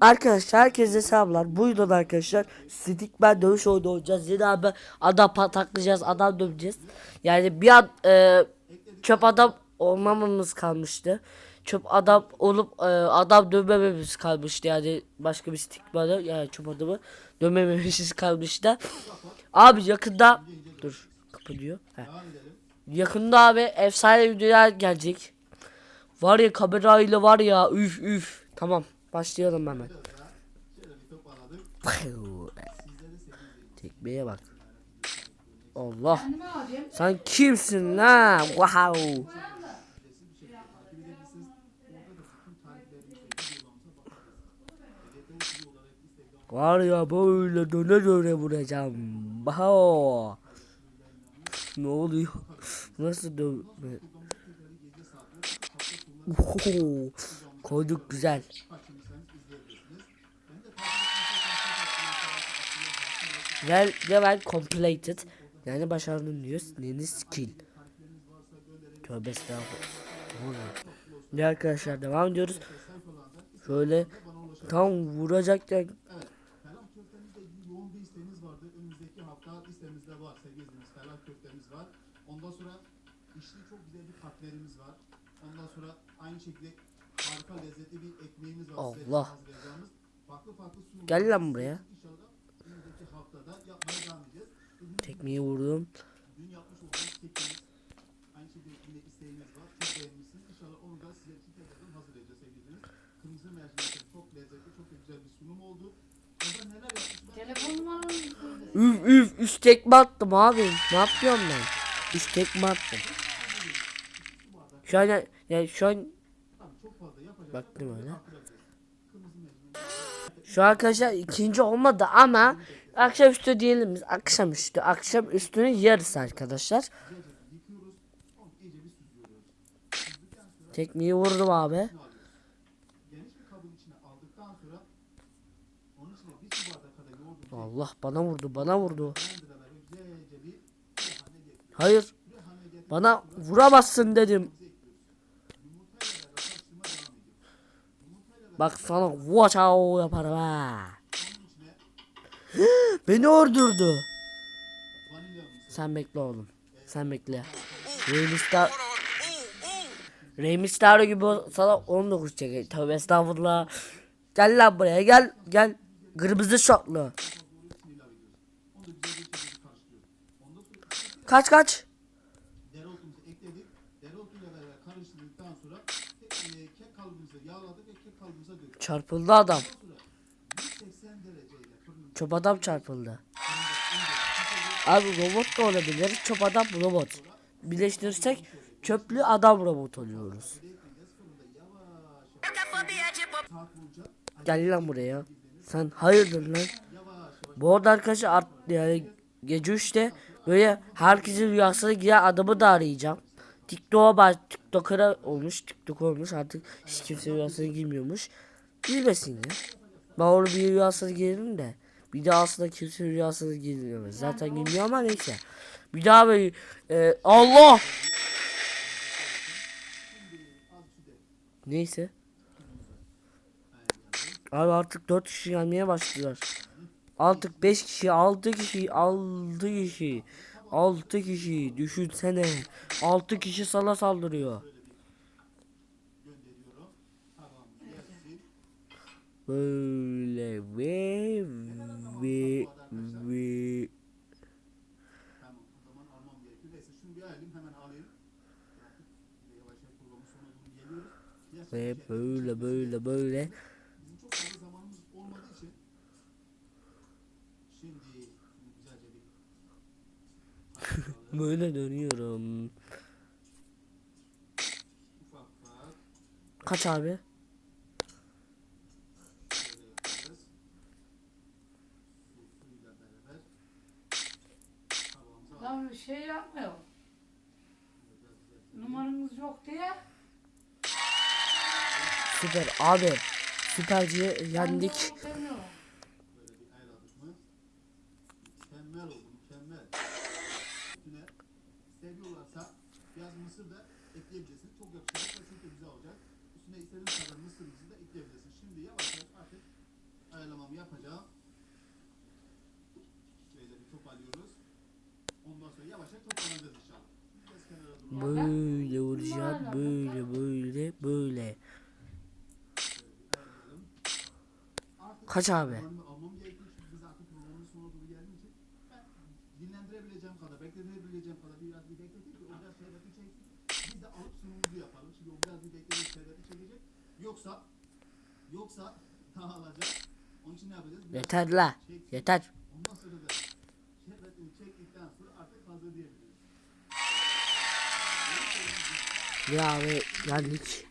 Arkadaşlar herkese selamlar. Buyurun arkadaşlar. Stickman dövüş oyunu oynayacağız. Yine abi adam pataklayacağız, adam döveceğiz. Yani bir an e, çöp adam olmamamız kalmıştı. Çöp adam olup e, adam dövmememiz kalmıştı. Yani başka bir stickmanı yani çöp adamı dövmememiz kalmıştı. Abi yakında dur kapanıyor. Heh. Yakında abi efsane videolar gelecek. Var ya kamerayla var ya üf üf. Tamam başlayalım hemen. Tekmeye bak. Allah. Sen kimsin la? Wow. Var ya böyle döne döne vuracağım. Bao. Ne oluyor? Nasıl dövme? Oho, koyduk güzel. Level, level completed. Yani başardın diyoruz. Yeni skill. Tövbe estağfurullah. Ne arkadaşlar devam ediyoruz. Şöyle tam vuracakken. Ondan sonra içli çok güzel bir katlerimiz var. Ondan sonra aynı şekilde harika lezzetli bir ekmeğimiz var. Allah. Farklı farklı. Gel lan buraya. İnşallah önümüzdeki haftada yapmaya devam edeceğiz. Bugün tekmeyi vurdum. dün yapmış olduğumuz kekimiz. Aynı şekilde yine isteğiniz var. Çok beğenmişsiniz. İnşallah onu da size için tekrardan hazırlayacağız sevgili izleyicilerimiz. Kırmızı mercimekli çok lezzetli, çok güzel bir sunum oldu. Onda neler yapmışlar? Telefon numaranı. Üf üf üç tekme attım abi. Ne yapıyorum ben? Üç tekme attım. Şu an ya, yani şu an baktım öyle. Şu arkadaşlar ikinci olmadı ama akşamüstü diyelim biz akşamüstü akşam üstünün yarısı arkadaşlar. Tekmeyi vurdum abi. Allah bana vurdu bana vurdu. Hayır. Bana vuramazsın dedim. yumurtayla beraber karıştırma devam ediyoruz. Bak sana wow yaparım ha. Beni öldürdü. Sen bekle oğlum. Sen bekle. Rey Mysterio gibi sana 19 çekecek. Tövbe estağfurullah. Gel lan buraya gel. Gel. Kırmızı şortlu. Kaç kaç. Çarpıldı adam. Sonra 180 dereceyle fırının Çöp adam çarpıldı. Abi robot da olabilir. Çöp adam robot. Birleştirirsek çöplü adam robot oluyoruz. Gel lan buraya. Sen hayırdır lan? Bu arada arkadaşlar art, yani gece 3'te böyle herkesin rüyasına giren adamı da arayacağım. TikTok'a baş, TikTok'a olmuş, TikTok olmuş artık hiç kimse rüyasına girmiyormuş. Bilmesin ya. Ben onu bir rüyasına girerim de. Bir daha aslında kimse rüyasına girmiyor. Zaten girmiyor ama neyse. Bir daha böyle e, Allah! Neyse. Abi artık 4 kişi gelmeye başladılar. Artık 5 kişi, 6 kişi, 6 kişi. 6 kişi düşünsene. 6 kişi sana saldırıyor. Böyle ve ve ve Tamam o zaman almam gerekiyor. Neyse şunu bir alayım hemen alayım. Artık yavaş yavaş programın sonuna doğru geliyoruz. Yes, ve yes. böyle böyle böyle. Bizim çok fazla zamanımız olmadığı için şimdi bunu güzelce bir Böyle dönüyorum. Kaç abi? Lan bir şey yapmıyor. Numaranız yok diye. Süper abi. Süperciye yendik. Beyaz mısır da ekleyebilirsin. Çok yakışacak ve çok da güzel olacak. Üstüne istediğiniz kadar mısırınızı da ekleyebilirsin. Şimdi yavaş yavaş artık ayarlamamı yapacağım. Şöyle bir toparlıyoruz. Ondan sonra yavaş yavaş toparlanacağız inşallah. Böyle vuracağım, böyle, böyle, böyle. Kaç abi? Yoksa daha alacak. Onun için ne yapacağız? Yeter la. çeksin. Yeter. Ondan sonra da şerbetini çektikten sonra artık hazır diyebiliriz. Ne abi geldik.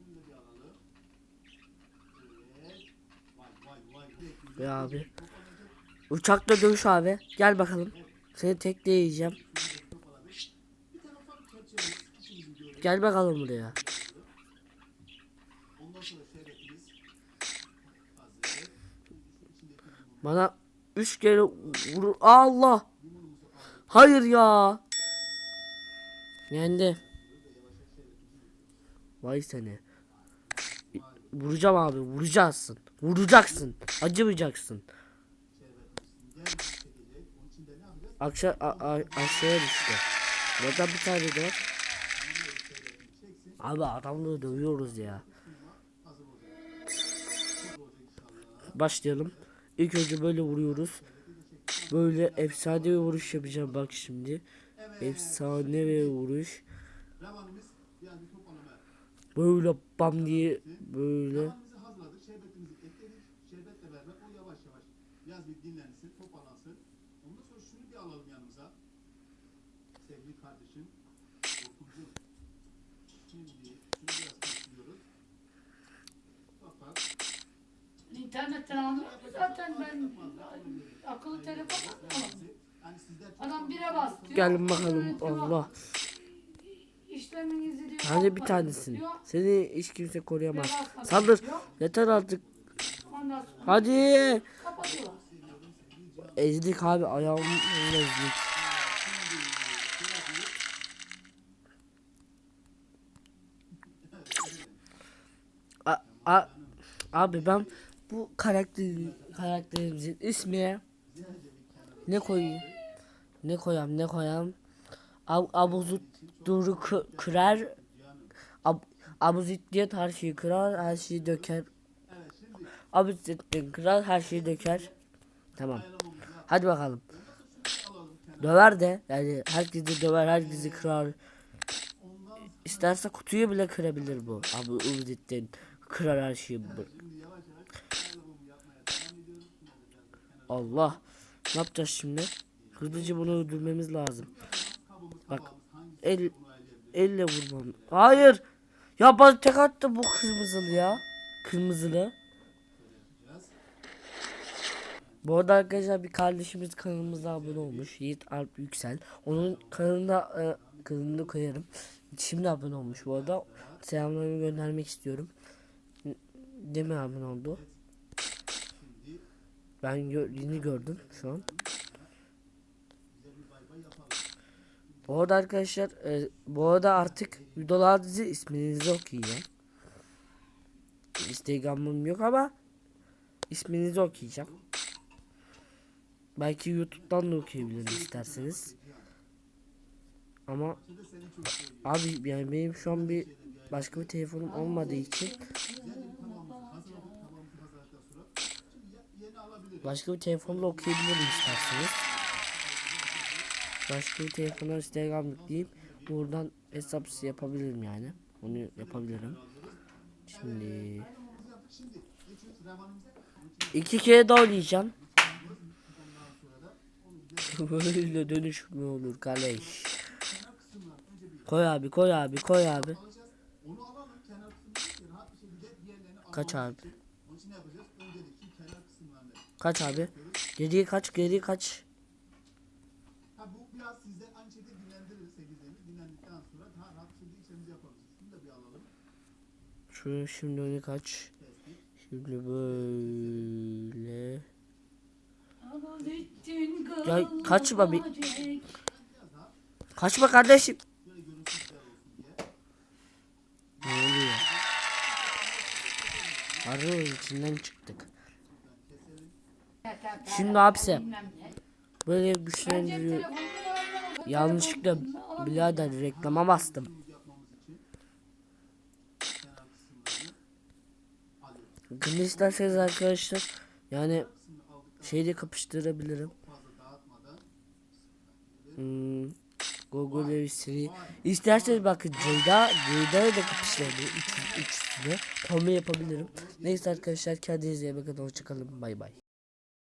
Bunu da bir alalım. Evet. Vay vay vay. Direkt Ve abi. toparlayacak. Uçakla dövüş abi. Gel bakalım. Seni tekleyeceğim. Bir. Gel bakalım buraya. Ondan sonra şerbetimiz Bana üç kere vur. Allah. Hayır ya. Yendi. Vay seni. Vuracağım abi. Vuracaksın. Vuracaksın. Acımayacaksın. Şerbetimizin yarısını çekecek. Onun için de ne yapacağız? Aşağı a- a- aşağıya düştü. Burada bir tane de. Abi adamları dövüyoruz ya. Başlayalım. İlk önce böyle vuruyoruz. Böyle efsane bir vuruş yapacağım bak şimdi. Efsane bir vuruş. Böyle bam diye böyle. Ravanımızı hazırladık. Şerbetimizi ekledik. Şerbetle beraber o yavaş yavaş biraz bir dinlensin, topalansın. Ondan sonra şunu bir alalım yanımıza. Sevgili kardeşim. Orkuncuğum. Şimdi şunu biraz kesiyoruz. Bak bak. İnternetten aldım zaten ben akıllı telefon almadım. Adam bire bas diyor. Gelin bakalım. Allah. İşleminizi diyor. Hadi bir tanesin. diyor. Seni hiç kimse koruyamaz. Saldır. Yeter artık. Ondan sonra Hadi. kapatıyorlar. Ezdik abi ayağımı ezdik. A, a, abi ben bu karakter karakterimizin ismi ne koyayım? Ne koyam ne koyam? Ab, abuzut duru kı- kırar. Ab, abuzittin her şeyi kırar, her şeyi döker. Abuzittin kırar, her şeyi döker. Tamam. Hadi bakalım. Döver de yani herkesi döver, herkesi kırar. İsterse kutuyu bile kırabilir bu. Abi Ubudittin kırar her şeyi. Allah. Ne yapacağız şimdi? Hızlıca bunu öldürmemiz lazım. Bak. El, elle vurmam. Hayır. Ya bana tek attı bu kırmızılı ya. Kırmızılı. Bu arada arkadaşlar bir kardeşimiz kanalımıza abone olmuş. Yiğit Alp Yüksel. Onun kanalında e, kanalını koyarım. Şimdi abone olmuş bu arada. Selamlarımı göndermek istiyorum. N- Değil mi abone oldu? Ben yeni gördüm şu an. Bu arada arkadaşlar e, bu arada artık videolar dizi isminizi okuyacağım. Instagram'ım yok ama isminizi okuyacağım. Belki YouTube'dan da okuyabilirim isterseniz. Ama abi yani benim şu an bir başka bir telefonum olmadığı için başka bir telefonla okuyabilirim isterseniz. Başka bir telefona Instagram yükleyip buradan hesap yapabilirim yani. Onu yapabilirim. Şimdi iki kere daha oynayacağım. Böyle dönüş mü olur kardeş? Koy abi koy abi koy abi. Onu alalım kenar kısmını rahat bir şekilde diğerlerini Kaç almamız abi? için. Onun için ne yapacağız? Öncelik şu kenar kısımlarını. Kaç abi? Geriye kaç geriye kaç? Ha bu biraz sizde aynı şekilde dinlendirir sevgilileriniz. Dinlendikten sonra daha rahat bir şekilde işlemimizi yapabiliriz. Şunu da bir alalım. Şu şimdi öne kaç? Şimdi böyle. Ya kaçma bir-. Kaçma kardeşim. Ne oluyor? Arının içinden çıktık. Şimdi hapse. Böyle güçlendiriyor. Yanlışlıkla birader reklama bastım. Bakın isterseniz arkadaşlar yani şeyde kapıştırabilirim. Hmm, Google Siri. İsterseniz bakın Ceyda, Ceyda'ya da kapıştırabilirim. Üç. Kombi yapabilirim. Neyse arkadaşlar kendinize iyi bakın. Hoşçakalın. Bay bay.